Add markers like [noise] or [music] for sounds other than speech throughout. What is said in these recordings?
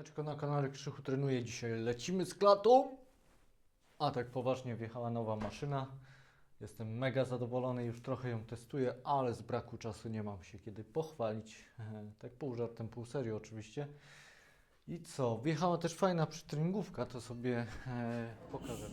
Siemaneczko na kanale Krzychu trenuje. Dzisiaj lecimy z klatą. A tak poważnie wjechała nowa maszyna. Jestem mega zadowolony, już trochę ją testuję, ale z braku czasu nie mam się kiedy pochwalić. [laughs] Tak pół żartem, pół serio oczywiście. I co? Wjechała też fajna przytreningówka, to sobie [laughs] e, pokażę.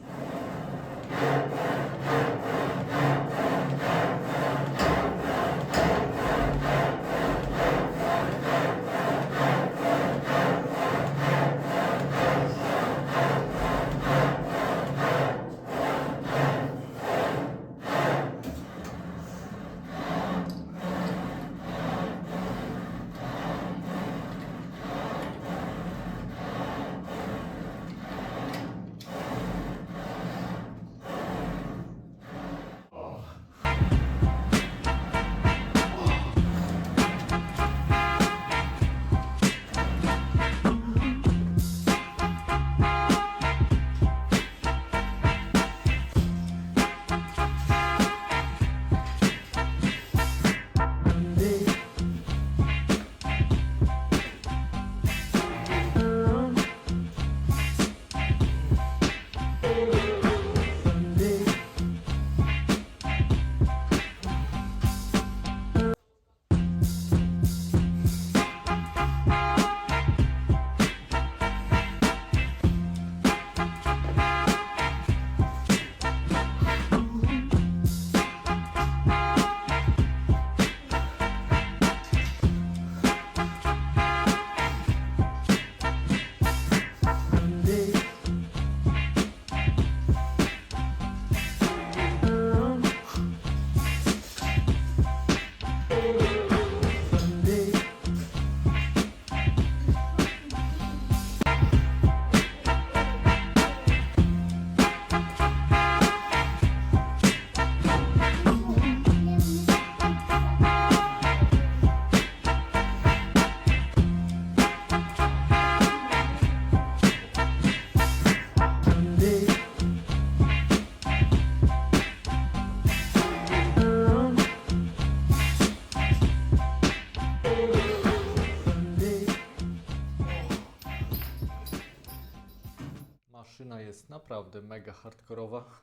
Jest naprawdę mega hardkorowa.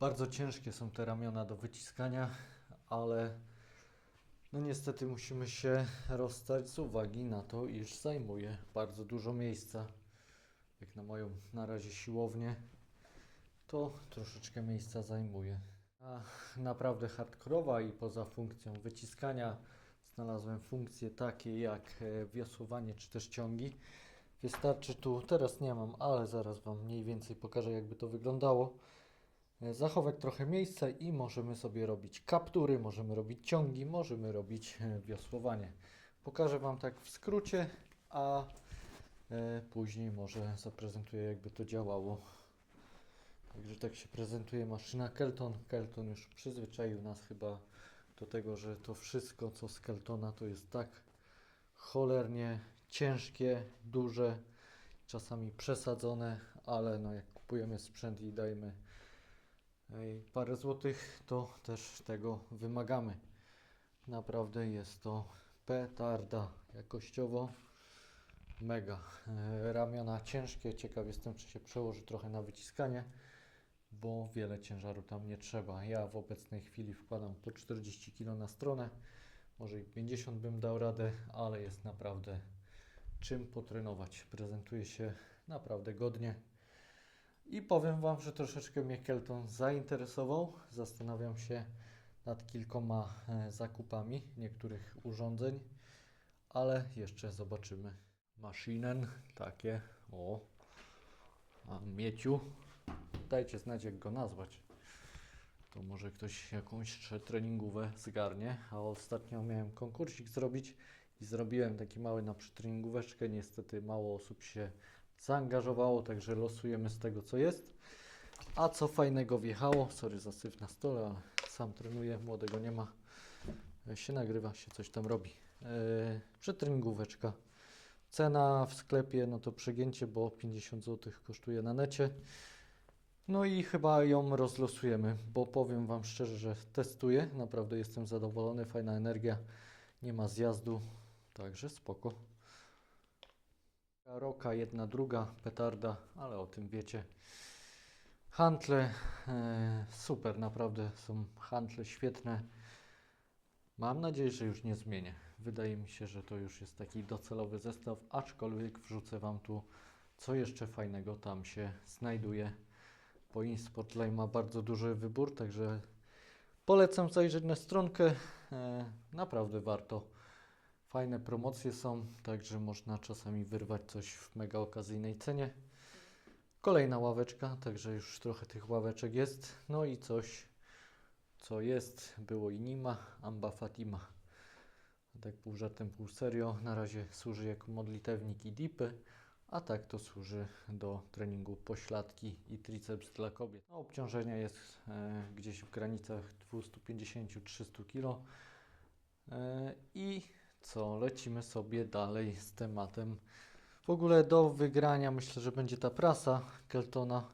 Bardzo ciężkie są te ramiona do wyciskania, ale no niestety musimy się rozstać z uwagi na to, iż zajmuje bardzo dużo miejsca. Jak na moją na razie siłownię, to troszeczkę miejsca zajmuje. A naprawdę hardkorowa i poza funkcją wyciskania znalazłem funkcje takie jak e, wiosłowanie czy też ciągi. Wystarczy tu, teraz nie mam, ale zaraz Wam mniej więcej pokażę jakby to wyglądało. E, Zachować trochę miejsca i możemy sobie robić kaptury, możemy robić ciągi, możemy robić e, wiosłowanie. Pokażę Wam tak w skrócie, a e, później może zaprezentuję jakby to działało. Także tak się prezentuje maszyna Kelton. Kelton już przyzwyczaił nas chyba do tego, że to wszystko co z Keltona to jest tak cholernie ciężkie, duże, czasami przesadzone, ale no jak kupujemy sprzęt i dajemy ej, parę złotych, to też tego wymagamy. Naprawdę jest to petarda jakościowo. Mega. E, Ramiona ciężkie, ciekaw jestem czy się przełoży trochę na wyciskanie, bo wiele ciężaru tam nie trzeba. Ja w obecnej chwili wkładam po 40 kg na stronę. Może i 50 bym dał radę, ale jest naprawdę czym potrenować. Prezentuje się naprawdę godnie. I powiem Wam, że troszeczkę mnie Kelton zainteresował. Zastanawiam się nad kilkoma e, zakupami niektórych urządzeń, ale jeszcze zobaczymy. Maszinen takie, o, mieciu. Dajcie znać, jak go nazwać. To może ktoś jakąś treningówę zgarnie, a ostatnio miałem konkursik zrobić i zrobiłem taki mały na przytreningóweczkę. Niestety mało osób się zaangażowało, także losujemy z tego co jest. A co fajnego wjechało, sorry za syf na stole, ale sam trenuję, młodego nie ma. E, Się nagrywa, się coś tam robi. Yy, przytreningóweczka. Cena w sklepie, no to przegięcie, bo 50 zł kosztuje na necie. No i chyba ją rozlosujemy, bo powiem Wam szczerze, że testuję. Naprawdę jestem zadowolony, fajna energia, nie ma zjazdu, także spoko. Roka, jedna, druga, petarda, ale o tym wiecie. Hantle, e, super, naprawdę są hantle świetne. Mam nadzieję, że już nie zmienię. Wydaje mi się, że to już jest taki docelowy zestaw, aczkolwiek wrzucę Wam tu, co jeszcze fajnego tam się znajduje. Bo InSportLine ma bardzo duży wybór, także polecam zajrzeć na stronkę. E, naprawdę warto. Fajne promocje są, także można czasami wyrwać coś w mega okazyjnej cenie. Kolejna ławeczka, także już trochę tych ławeczek jest. No i coś, co jest, było i nie ma, Amba Fatima. Tak pół żartem, pół serio. Na razie służy jako modlitewnik i dipy, a tak to służy do treningu pośladki i triceps dla kobiet. No, obciążenie jest e, gdzieś w granicach 250-300 kg. E, I co, lecimy sobie dalej z tematem. W ogóle do wygrania myślę, że będzie ta prasa Keltona,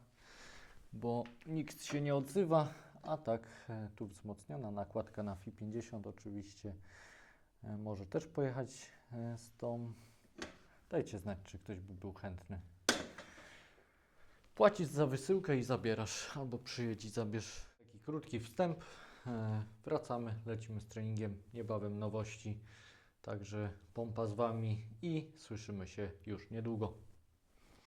bo nikt się nie odzywa, a tak e, tu wzmocniona nakładka na FI 50 oczywiście e, może też pojechać e, z tą. Dajcie znać, czy ktoś by był chętny. Płacisz za wysyłkę i zabierasz, albo przyjedź i zabierz. Taki krótki wstęp. Wracamy, lecimy z treningiem, niebawem nowości. Także pompa z Wami i słyszymy się już niedługo.